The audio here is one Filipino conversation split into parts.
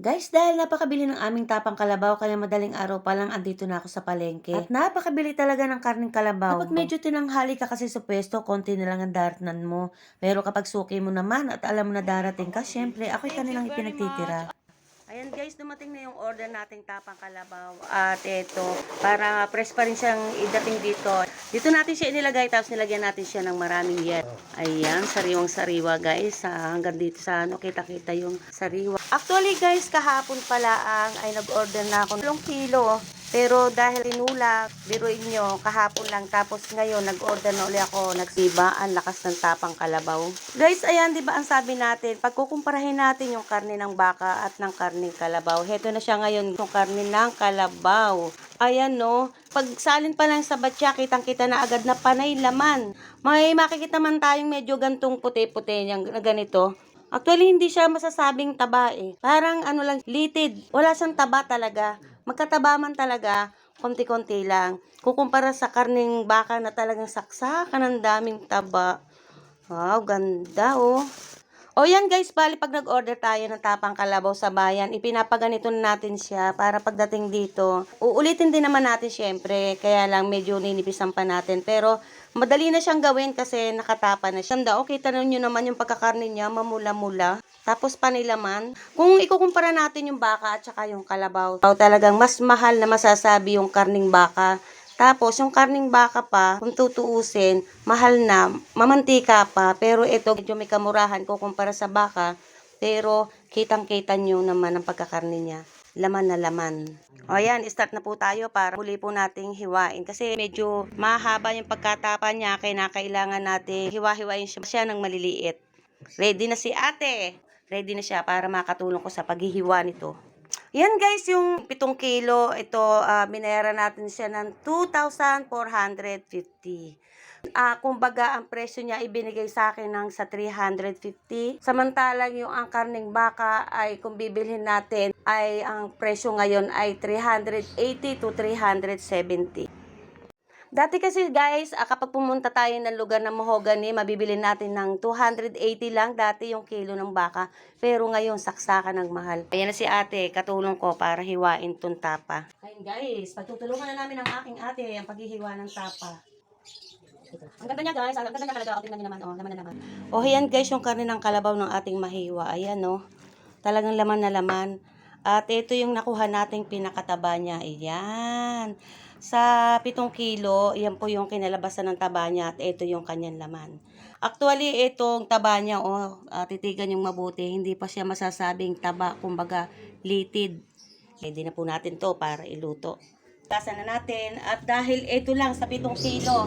Guys, dahil napakabili ng aming tapang kalabaw, kaya madaling araw pa lang andito na ako sa palengke. At napakabili talaga ng karning kalabaw. Kapag medyo tinanghali ka kasi sa pwesto, konti na lang ang daratnan mo. Pero kapag suki mo naman at alam mo na darating ka, syempre, ako'y kanilang ipinagtitira. Ayan guys, dumating na yung order nating tapang kalabaw. At ito, para press pa rin siyang idating dito. Dito natin siya inilagay, tapos nilagyan natin siya ng maraming yen. Ayan, sariwang sariwa guys. Ah, hanggang dito sa ano, kita-kita yung sariwa. Actually guys, kahapon pala ang ay nag-order na ako ng kilo. Pero dahil tinulak, biruin nyo, kahapon lang. Tapos ngayon, nag-order na uli ako. Nagsiba, ang lakas ng tapang kalabaw. Guys, ayan, di ba ang sabi natin, pagkukumparahin natin yung karne ng baka at ng karne ng kalabaw. Heto na siya ngayon, yung karne ng kalabaw. Ayan, no. Pag salin pa lang sa batya, kitang-kita na agad na panay laman. May makikita man tayong medyo gantong puti-puti niyang ganito. Actually, hindi siya masasabing taba eh. Parang ano lang, litid. Wala siyang taba talaga. Magkataba man talaga, konti-konti lang. Kukumpara sa karning baka na talagang saksakan ng daming taba. Wow, ganda oh. O yan guys, bali pag nag-order tayo ng tapang kalabaw sa bayan, ipinapaganito na natin siya para pagdating dito. Uulitin din naman natin syempre, kaya lang medyo ninipisan pa natin. Pero madali na siyang gawin kasi nakatapa na siya. Ganda, okay, tanong nyo naman yung pagkakarni niya, mamula-mula. Tapos panilaman. Kung ikukumpara natin yung baka at saka yung kalabaw, talagang mas mahal na masasabi yung karning baka. Tapos, yung karning baka pa, kung tutuusin, mahal na, mamantika pa. Pero ito, medyo may kamurahan ko kumpara sa baka. Pero, kitang-kita nyo naman ang pagkakarni niya. Laman na laman. O yan, start na po tayo para muli po nating hiwain. Kasi medyo mahaba yung pagkatapa niya, kaya kailangan natin hiwa-hiwain siya, siya ng maliliit. Ready na si ate. Ready na siya para makatulong ko sa paghihiwa nito. Yan guys, yung 7 kilo, ito, uh, binayara natin siya ng 2,450. Ah, kumbaga, ang presyo niya ibinigay sa akin ng sa 350. Samantalang yung ang karning baka ay kung bibilhin natin ay ang presyo ngayon ay 380 to 370. Dati kasi guys, ah, kapag pumunta tayo ng lugar na mahogany, mabibili natin ng 280 lang dati yung kilo ng baka. Pero ngayon, saksakan ng mahal. Ayan na si ate, katulong ko para hiwain tong tapa. Ayun guys, pagtutulungan na namin ng aking ate ang paghihiwa ng tapa. Ang ganda niya guys, ang ganda niya talaga. O, tingnan niyo naman, oh, laman na naman. O, ayan guys, yung karne ng kalabaw ng ating mahiwa. Ayan, oh. Talagang laman na laman. At ito yung nakuha nating pinakataba niya. Ayan. Sa 7 kilo, yan po yung kinalabasan ng taba niya at ito yung kanyang laman. Actually, itong taba niya, oh, uh, titigan yung mabuti, hindi pa siya masasabing taba, kumbaga litid. Pwede na po natin to para iluto. Tasan na natin at dahil ito lang sa 7 kilo,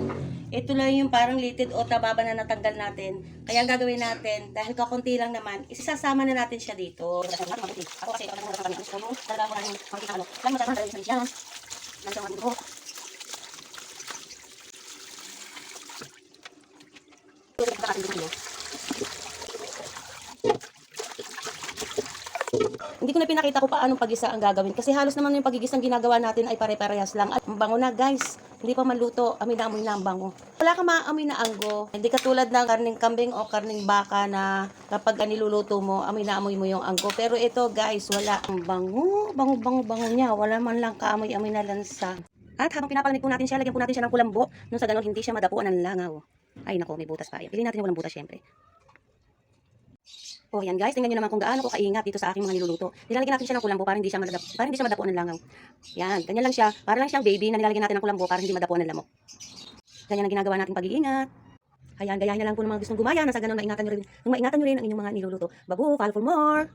ito lang yung parang litid o tababa na natanggal natin. Kaya ang gagawin natin, dahil kakunti lang naman, isasama na natin siya dito. Ako kasi, ako na kami gusto mo, talaga ako na yung makikalo. Lang mo talaga siya. Nasa mga buhok. Hindi ko na pinakita ko paano pagisa ang gagawin kasi halos naman yung pagigisang ginagawa natin ay pare-parehas lang. At ang bango na guys, hindi pa maluto, amoy na amoy na ang bango. Wala ka maamoy na anggo. Hindi katulad ng karning kambing o karning baka na kapag niluluto mo, amoy na amoy mo yung anggo. Pero ito guys, wala. Ang bango, bango, bango, bango niya. Wala man lang kaamoy-amoy na lansa. At habang pinapalamig po natin siya, lagyan po natin siya ng kulambo. Nung sa ganun, hindi siya madapuan ng langaw. Ay nako, may butas pa yan. Piliin natin yung walang butas syempre. Oh, yan guys, tingnan niyo naman kung gaano ko kaingat dito sa aking mga niluluto. Nilalagyan natin siya ng kulambo para hindi siya madap para hindi siya madapuan ng langaw. Yan, ganyan lang siya. Para lang siyang baby na nilalagyan natin ng kulambo para hindi madapuan ng lamok. Ganyan ang ginagawa nating pag-iingat. Ayan, gayahin na lang po ng mga gustong gumaya. Nasa ganun, maingatan nyo rin. Kung maingatan nyo rin ang inyong mga niluluto. Babu, follow for more!